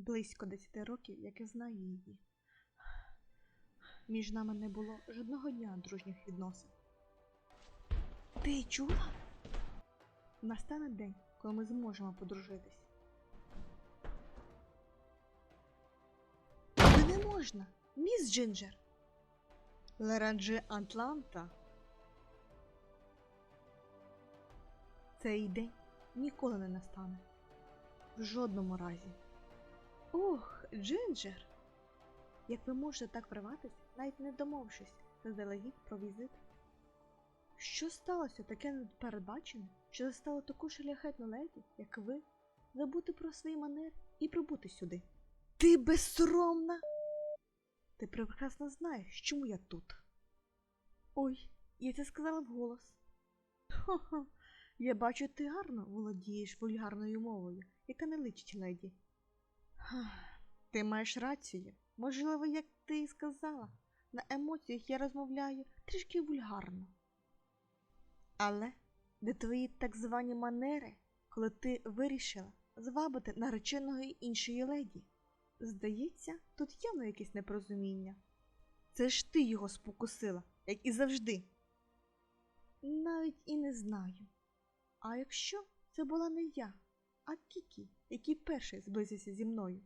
Близько десяти років, як я знаю її. Між нами не було жодного дня дружніх відносин. Ти чула? Настане день, коли ми зможемо подружитись. Не можна, міс Джинджер. Леранджи Атланта. Цей день ніколи не настане. В жодному разі. Ох, Джинджер! Як ви можете так вриватись, навіть не домовившись заздалегідь про візит? Що сталося таке непередбачене, що застало таку шляхетну леді, як ви, забути про свої манери і прибути сюди? Ти безсоромна! Ти прекрасно знаєш, чому я тут. Ой, я це сказала вголос. Хо-хо, я бачу, ти гарно володієш вульгарною мовою, яка не личить леді. Ти маєш рацію. Можливо, як ти і сказала, на емоціях я розмовляю трішки вульгарно. Але де твої так звані манери, коли ти вирішила звабити нареченого іншої леді? Здається, тут явно якесь непорозуміння. Це ж ти його спокусила, як і завжди. Навіть і не знаю. А якщо це була не я, а Кікі, який перший зблизився зі мною?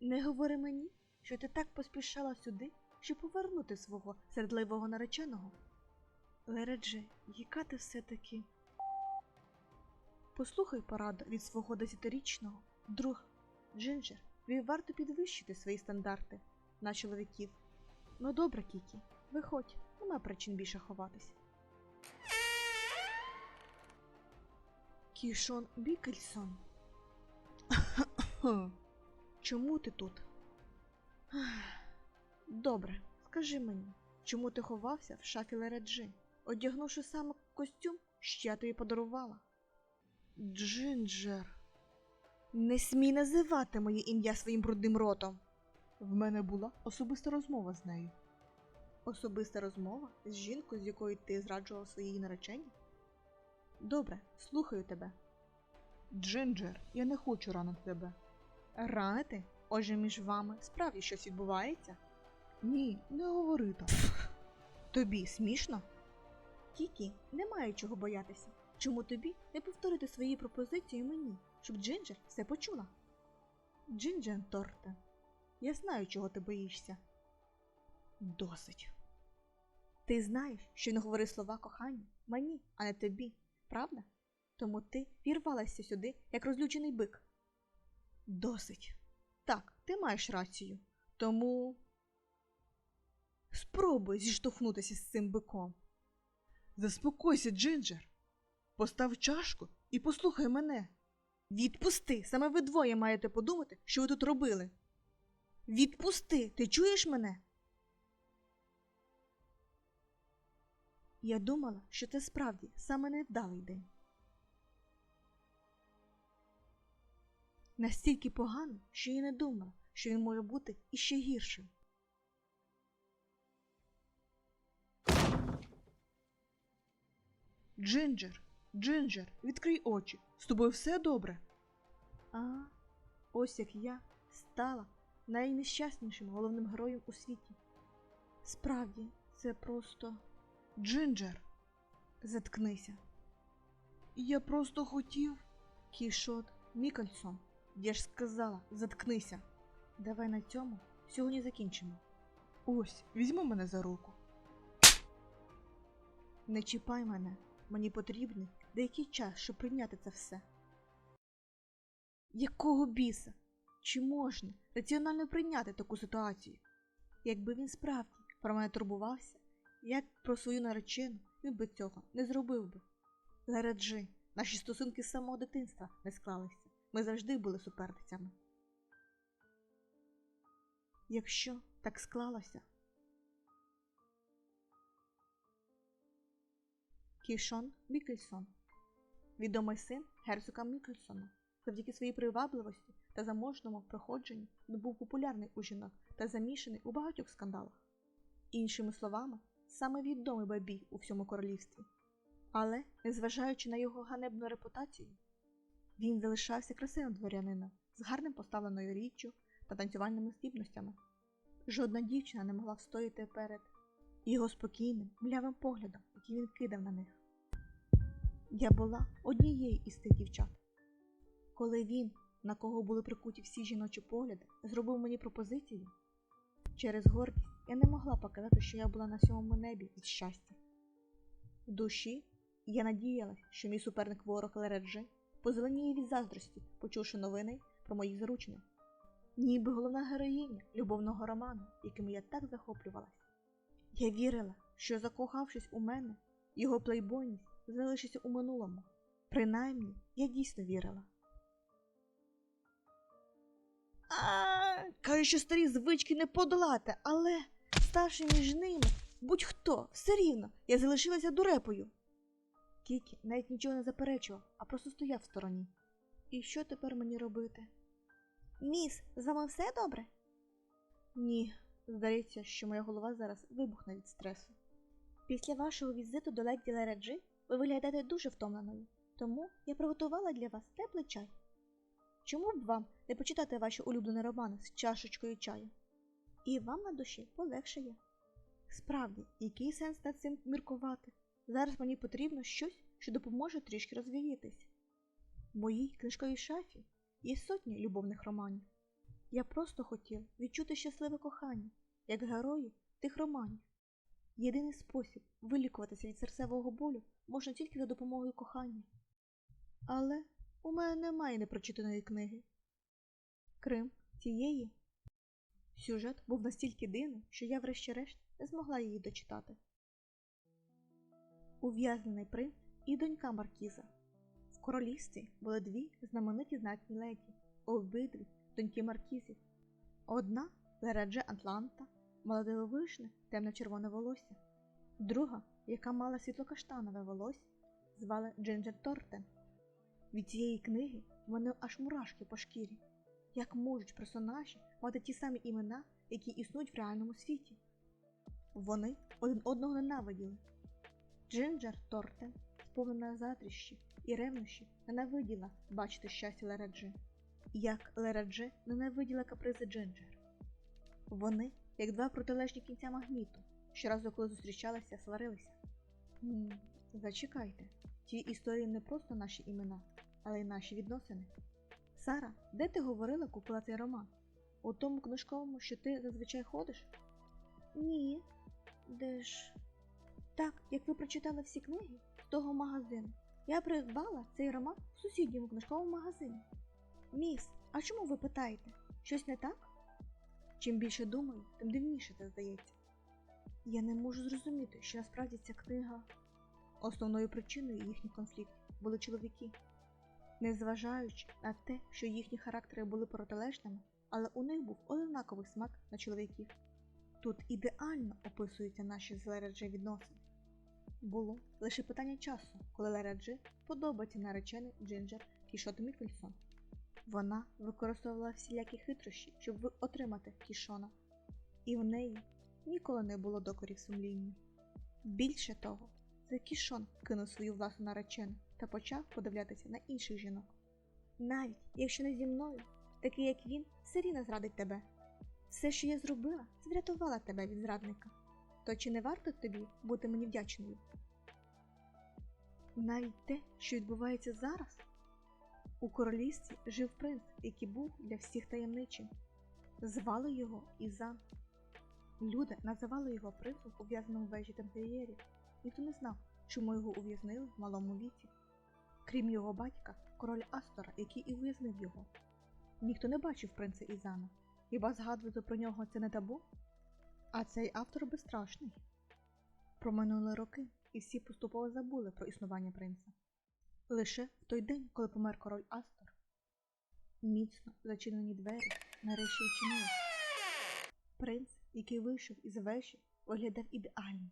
Не говори мені, що ти так поспішала сюди, щоб повернути свого сердливого нареченого. Лередже, яка ти все-таки? Послухай пораду від свого десятирічного друг Джинджер, тобі варто підвищити свої стандарти на чоловіків. Ну добре, Кікі, виходь, нема причин більше ховатись. Кішон Бікельсон. Чому ти тут? Добре, скажи мені, чому ти ховався в шафі Лереджи, одягнувши саме костюм, що я тобі подарувала? Джинджер. Не смій називати моє ім'я своїм брудним ротом. В мене була особиста розмова з нею. Особиста розмова з жінкою, з якою ти зраджував своїй нареченні? Добре, слухаю тебе. Джинджер, я не хочу ранити тебе. Ранити? Отже, між вами справді щось відбувається? Ні, не говори так. Тобі смішно? Кікі, немає чого боятися. Чому тобі не повторити свої пропозиції мені, щоб Джинджер все почула? Джинджер Торте, я знаю, чого ти боїшся. Досить. Ти знаєш, що він говорив слова кохання мені, а не тобі, правда? Тому ти вірвалася сюди, як розлючений бик. Досить. Так, ти маєш рацію. Тому. Спробуй зіштовхнутися з цим биком. Заспокойся, Джинджер. Постав чашку і послухай мене. Відпусти! Саме ви двоє маєте подумати, що ви тут робили. Відпусти! Ти чуєш мене? Я думала, що це справді саме невдалий день. Настільки погано, що я не думала, що він може бути іще гіршим. Джинджер, Джинджер, відкрий очі. З тобою все добре. А, ось як я стала найнещаснішим головним героєм у світі. Справді, це просто Джинджер, заткнися. я просто хотів. Кішот Мікельсон, я ж сказала, заткнися. Давай на цьому сьогодні закінчимо. Ось, візьми мене за руку. Не чіпай мене, мені потрібний деякий час, щоб прийняти це все. Якого біса? Чи можна раціонально прийняти таку ситуацію? Якби він справді про мене турбувався, як про свою наречену, він би цього не зробив би. Лереджи, наші стосунки з самого дитинства не склалися. Ми завжди були суперницями. Якщо так склалося, Кішон Мікельсон, відомий син герцога Мікельсона, завдяки своїй привабливості та заможному проходженню був популярний у жінок та замішаний у багатьох скандалах. Іншими словами, саме відомий бабій у всьому королівстві. Але, незважаючи на його ганебну репутацію, Він залишався красивим дворянином з гарним поставленою річчю та танцювальними здібностями. Жодна дівчина не могла встояти перед його спокійним, млявим поглядом, який він кидав на них. Я була однією із тих дівчат. Коли він, на кого були прикуті всі жіночі погляди, зробив мені пропозицію, через гордість я не могла показати, що я була на сьомому небі від щастя. В душі я надіялась, що мій суперник ворог Лереджи позеленіє від заздрості, почувши новини про моїх заручених. Ніби головна героїня любовного роману, яким я так захоплювалась. Я вірила, що закохавшись у мене, його плейбойність залишиться у минулому. Принаймні, я дійсно вірила. А, кажуть, що старі звички не подолати, але ставши між ними, будь-хто, все рівно, я залишилася дурепою. Кікі навіть нічого не заперечував, а просто стояв в стороні. І що тепер мені робити? Міс, з вами все добре? Ні, здається, що моя голова зараз вибухне від стресу. Після вашого візиту до леді Лереджі ви виглядаєте дуже втомленою, тому я приготувала для вас теплий чай. Чому б вам не почитати ваші улюблені романи з чашечкою чаю? І вам на душі полегшає. Справді, який сенс над цим міркувати? Зараз мені потрібно щось, що допоможе трішки розвіятись. В моїй книжковій шафі є сотні любовних романів. Я просто хотів відчути щасливе кохання, як герої тих романів. Єдиний спосіб вилікуватися від серцевого болю можна тільки за допомогою кохання. Але у мене немає непрочитаної книги. Крім цієї, сюжет був настільки дивним, що я, врешті-решт, не змогла її дочитати. Ув'язнений принц і донька Маркіза. В королівстві були дві знамениті знатні леді, обидві доньки Маркізів. Одна Лередже Атланта, мала дивовижне темно-червоне волосся, друга, яка мала світлокаштанове волосся, звали Джинджер Тортен. Від цієї книги в мене аж мурашки по шкірі. Як можуть персонажі мати ті самі імена, які існують в реальному світі? Вони один одного ненавиділи. Джинджер Тортен, сповнена затріщів і ревнощів, ненавиділа бачити щастя Лераджи, як Лераджи ненавиділа капризи Джинджер. Вони, як два протилежні кінця магніту, щоразу, коли зустрічалися, сварилися. М, Зачекайте, ті історії не просто наші імена, але й наші відносини. Сара, де ти говорила, купила цей роман? У тому книжковому, що ти зазвичай ходиш? Ні. Де ж? Так, як ви прочитали всі книги з того магазину. Я придбала цей роман в сусідньому книжковому магазині. Міс, а чому ви питаєте? Щось не так? Чим більше думаю, тим дивніше це здається. Я не можу зрозуміти, що насправді ця книга основною причиною їхніх конфліктів були чоловіки. Незважаючи на те, що їхні характери були протилежними, але у них був однаковий смак на чоловіків. Тут ідеально описуються наші з Лереджі відносини. Було лише питання часу, коли Лереджі подобається наречений Джинджер Кішот Мікельсон. Вона використовувала всілякі хитрощі, щоб отримати кішона, і в неї ніколи не було докорів сумлінню. Більше того, це кішон кинув свою власну наречену та почав подивлятися на інших жінок. Навіть якщо не зі мною, такий як він, все рівно зрадить тебе. Все, що я зробила, це врятувала тебе від зрадника. То чи не варто тобі бути мені вдячною? Навіть те, що відбувається зараз, у королівстві жив принц, який був для всіх таємничим. Звали його Ізан. Люди називали його принцем ув'язненим в вежі тамплієрів. Ніхто не знав, чому його ув'язнили в малому віці. Крім його батька, король Астора, який і ув'язнив його. Ніхто не бачив принца Ізана. Хіба згадувати про нього це не табу? А цей автор безстрашний. Проминули роки, і всі поступово забули про існування принца. Лише в той день, коли помер король Астор, міцно зачинені двері нарешті відчинилися. Принц, який вийшов із вежі, виглядав ідеально.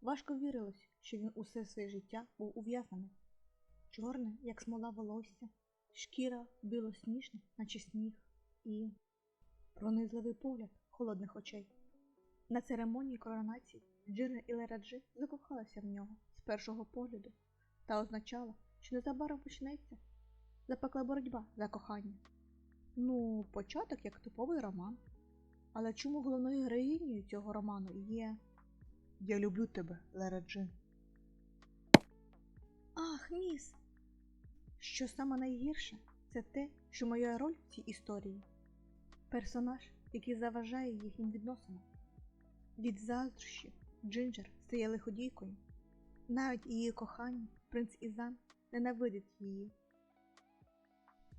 Важко вірилось, що він усе своє життя був ув'язнений. Чорне, як смола волосся, шкіра білосніжна, наче сніг, і пронизливий погляд холодних очей. На церемонії коронації Джина і Лераджи закохалися в нього з першого погляду та означало, що незабаром почнеться запекла боротьба за кохання. Ну, початок як типовий роман. Але чому головною героїнею цього роману є. Я люблю тебе, Лера Джин. Ах, міс! Що саме найгірше, це те, що моя роль в цій історії персонаж, який заважає їхнім відносинам. Від заздрощів Джинджер стає лиходійкою. Навіть її кохання, принц Ізан, ненавидить її.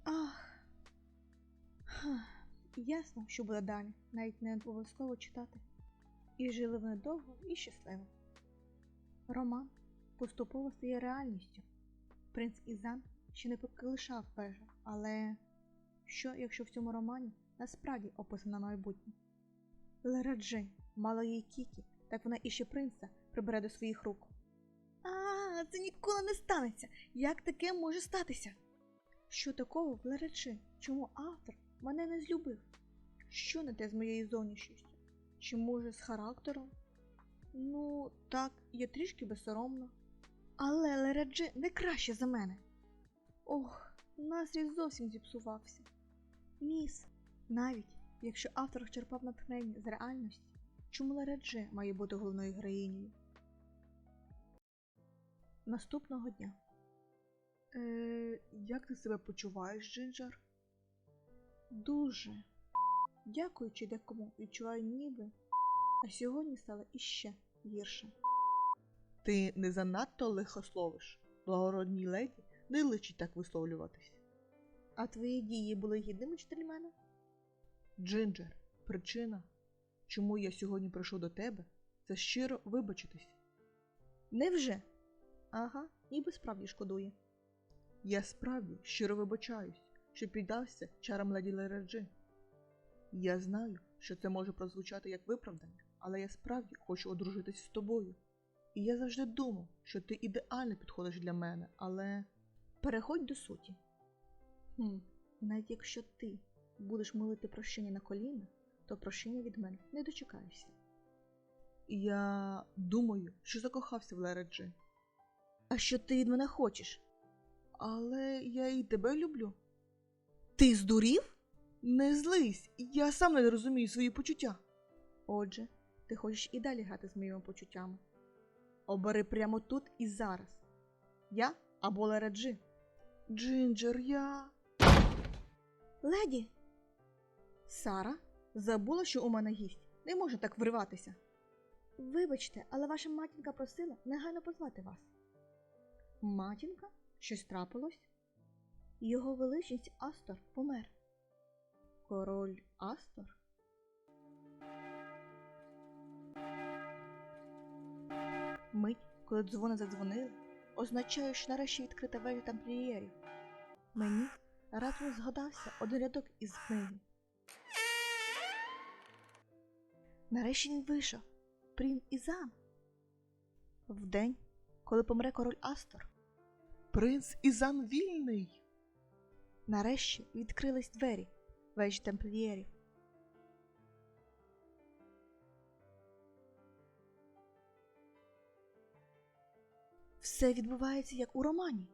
Ах. Ха. Ясно, що буде далі, навіть не обов'язково читати. І жили вони довго і щасливо. Роман поступово стає реальністю. Принц Ізан ще не полишав вежу, але що, якщо в цьому романі насправді описано майбутнє? Лера Джей мала їй Кікі, так вона іще принца прибере до своїх рук. А, це ніколи не станеться. Як таке може статися? Що такого в Лера Джей? Чому автор мене не злюбив? Що не те з моєю зовнішністю? Чи може з характером? Ну, так, я трішки безсоромна. Але Лераджи не краще за мене. Ох, настрій зовсім зіпсувався. Міс, навіть якщо автор черпав натхнення з реальності, чому Лераджи має бути головною героїнею? Наступного дня. Е, як ти себе почуваєш, Джинджер? Дуже. Дякуючи декому, відчуваю ніби, а сьогодні стало іще гірше. Ти не занадто лихословиш. Благородній леді не личить так висловлюватись. А твої дії були гідними мене? Джинджер, причина, чому я сьогодні прийшов до тебе, це щиро вибачитись. Невже? Ага, ніби справді шкодує. Я справді щиро вибачаюсь, що піддався чарам леді Лераджи. Я знаю, що це може прозвучати як виправдання, але я справді хочу одружитись з тобою. І я завжди думав, що ти ідеально підходиш для мене, але. Переходь до суті. Хм, навіть якщо ти будеш молити прощення на коліна, то прощення від мене не дочекаєшся. Я думаю, що закохався в Лераджи. А що ти від мене хочеш? Але я і тебе люблю. Ти здурів? Не злись, я сам не розумію свої почуття. Отже, ти хочеш і далі грати з моїми почуттями. Обери прямо тут і зараз. Я або Лераджи. Джинджер, я. Леді. Сара забула, що у мене гість. Не може так вриватися. Вибачте, але ваша матінка просила негайно позвати вас. Матінка? Щось трапилось? Його величність Астор помер. Король Астор? Мить, коли дзвони задзвонили, означає, що нарешті відкрита вежа тамплієрів. Мені раптом згадався один рядок із книги. Нарешті він вийшов. Прін Ізан. Вдень, коли помре король Астор, Принц Ізан вільний. нарешті відкрились двері вежі тамплієрів. Все відбувається як у романі.